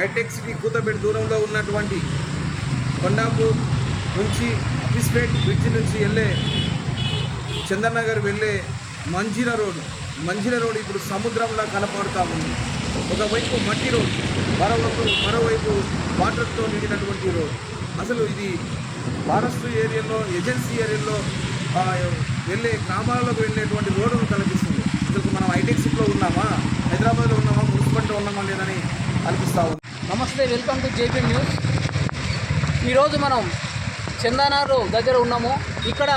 Hitech city కూతపేట దూరంలో ఉన్నటువంటి కొండాపూర్ నుంచి అఫీస్పేట్ బ్రిడ్జ్ నుంచి వెళ్ళే చందనగర్ వెళ్ళే మంజిల రోడ్డు మంజిల రోడ్ ఇప్పుడు సముద్రంలా కనపడుతూ ఉంది. ఒకవైపు మట్టి రోడ్ మరోవైపు మరోవైపు వాటర్తో నిండినటువంటి రోడ్. అసలు ఇది ఫారెస్ట్ ఏరియాలో ఏజెన్సీ ఏరియాలో వెళ్ళే గ్రామాలకు వెళ్ళేటువంటి రోడ్డును కనిపిస్తుంది అసలు మనం హైటెక్ సిటీలో ఉన్నామా? హైదరాబాద్లో ఉన్నామా? మున్సిపాలిటీలో ఉన్నామా? లేదని అనిపిస్తా ఉంది. నమస్తే వెల్కమ్ టు జేపీ న్యూస్. ఈరోజు మనం చందానారు దగ్గర ఉన్నాము. ఇక్కడ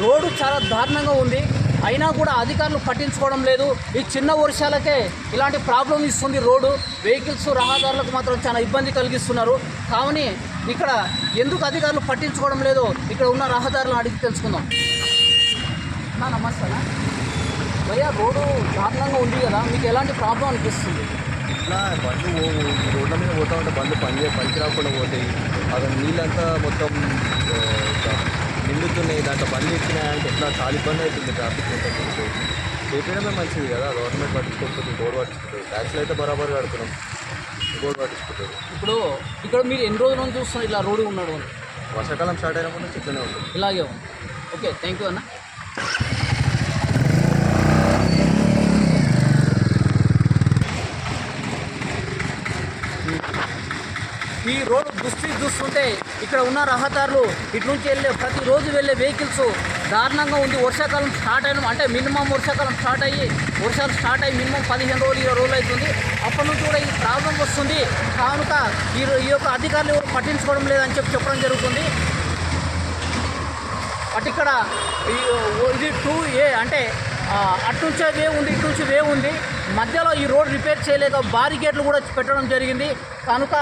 రోడ్డు చాలా దారుణంగా ఉంది. అయినా కూడా అధికారులు పట్టించుకోవడం లేదు. ఈ చిన్న వర్షాలకే ఇలాంటి ప్రాబ్లం ఇస్తుంది రోడ్డు. వెహికల్స్ రహదారులకు మాత్రం చాలా ఇబ్బంది కలిగిస్తున్నారు. కావని ఇక్కడ ఎందుకు అధికారులు పట్టించుకోవడం లేదో ఇక్కడ ఉన్న రహదారులను అడిగి తెలుసుకుందాం. నా నమస్తే భయ్యా రోడ్డు దారుణంగా ఉంది కదా. మీకు ఎలాంటి ప్రాబ్లం అనిపిస్తుంది? ఇట్లా బండ్లు ఈ రోడ్ల మీద పోతా ఉంటే బండ్లు పని పనికి రాకుండా పోతాయి. అక్కడ నీళ్ళంతా మొత్తం నిండుతున్నాయి. దాంట్లో బండ్లు ఎక్కినాయంటే ఎట్లా? చాలా ఇబ్బంది అవుతుంది ట్రాఫిక్ మనకు చేపించడమే మంచిది కదా. గవర్నమెంట్ పట్టించుకోకపోతే బోర్డు పట్టించుకుంటుంది. ట్యాక్స్లు అయితే బరాబర్ కడుతున్నాం. బోర్డు పట్టించుకుంటుంది. ఇప్పుడు ఇక్కడ మీరు ఎన్ని రోజుల నుంచి చూస్తున్నారు? ఇలా రోడ్డు ఉన్నాడు వర్షాకాలం స్టార్ట్ అయినప్పటి నుంచి ఇట్లనే ఉంటుంది ఇలాగే ఉంది. ఓకే థ్యాంక్ యూ అన్న. రోడ్డు దుస్థితి చూస్తుంటే ఇక్కడ ఉన్న రహదారులు ఇటు నుంచి వెళ్ళే ప్రతిరోజు వెళ్ళే వెహికల్స్ దారుణంగా ఉంది. వర్షాకాలం స్టార్ట్ అయిన అంటే మినిమం వర్షాకాలం స్టార్ట్ అయ్యి వర్షాలు స్టార్ట్ అయ్యి మినిమం పదిహేను రోజులు ఇరవై రోజులు అవుతుంది. అప్పటి నుంచి కూడా ఈ ప్రాబ్లం వస్తుంది. కానుక ఈ ఈ యొక్క అధికారులు ఎవరు పట్టించుకోవడం లేదని చెప్పి చెప్పడం జరుగుతుంది. అటు ఇక్కడ ఇది టూ ఏ అంటే అటు నుంచే వే ఉంది ఇటు నుంచి వే ఉంది. మధ్యలో ఈ రోడ్ రిపేర్ చేయలేక బారికేట్లు కూడా పెట్టడం జరిగింది. కనుక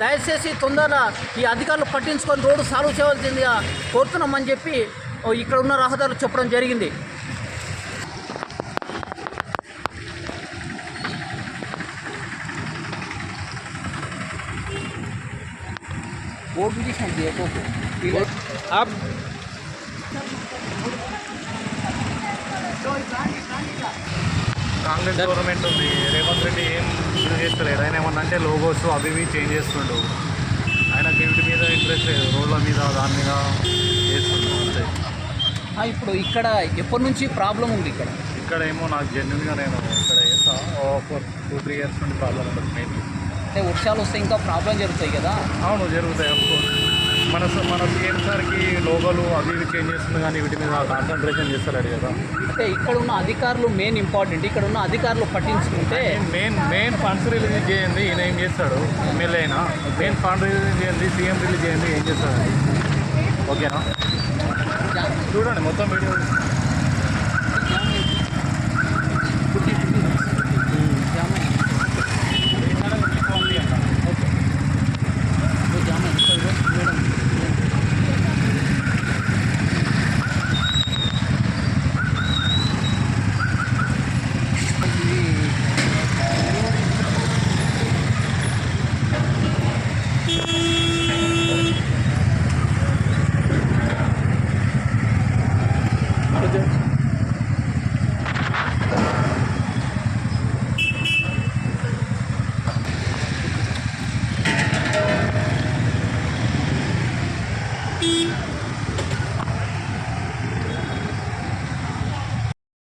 దయచేసి తొందరగా ఈ అధికారులు పట్టించుకొని రోడ్డు సాల్వ్ చేయవలసిందిగా కోరుతున్నామని చెప్పి ఇక్కడ ఉన్న రహదారులు చెప్పడం జరిగింది. బోర్డు తీసినట్టు కాంగ్రెస్ గవర్నమెంట్ ఉంది. రేవంత్ రెడ్డి ఏం ఇది చేస్తలేడు. ఆయన ఏమన్నా అంటే లోగోస్ అవి ఇవి చేంజ్ చేస్తుండు. ఆయనకి వీటి మీద ఇంట్రెస్ట్ లేదు. రోడ్ల మీద దాని మీద చేస్తుండు. అంతే. ఇప్పుడు ఇక్కడ ఎప్పటి నుంచి ప్రాబ్లం ఉంది ఇక్కడ? ఇక్కడ ఏమో నాకు జెన్యున్గా నేను ఇక్కడ చేస్తా. ఒక టూ త్రీ ఇయర్స్ నుండి ప్రాబ్లం ఉంటుంది మెయిన్ అంటే వర్షాలు వస్తే ఇంకా ప్రాబ్లం జరుగుతాయి కదా? అవును జరుగుతాయి అఫ్కోర్స్ మన మన సీఎం సార్కి లోగోలు అవి ఇవి చేంజ్ చేస్తుంది కానీ వీటి మీద కాన్సన్ట్రేషన్ చేస్తలేడు కదా. అంటే ఇక్కడ ఉన్న అధికారులు మెయిన్ ఇంపార్టెంట్ ఇక్కడ ఉన్న అధికారులు పట్టించుకుంటే మెయిన్ మెయిన్ ఫండ్స్ రిలీజ్ చేయండి ఈయన ఏం చేస్తాడు? ఎమ్మెల్యే అయినా. మెయిన్ ఫండ్ రిలీజ్ చేయండి సీఎం రిలీజ్ చేయండి ఏం చేస్తాడు? ఓకేనా? చూడండి మొత్తం వీడియో.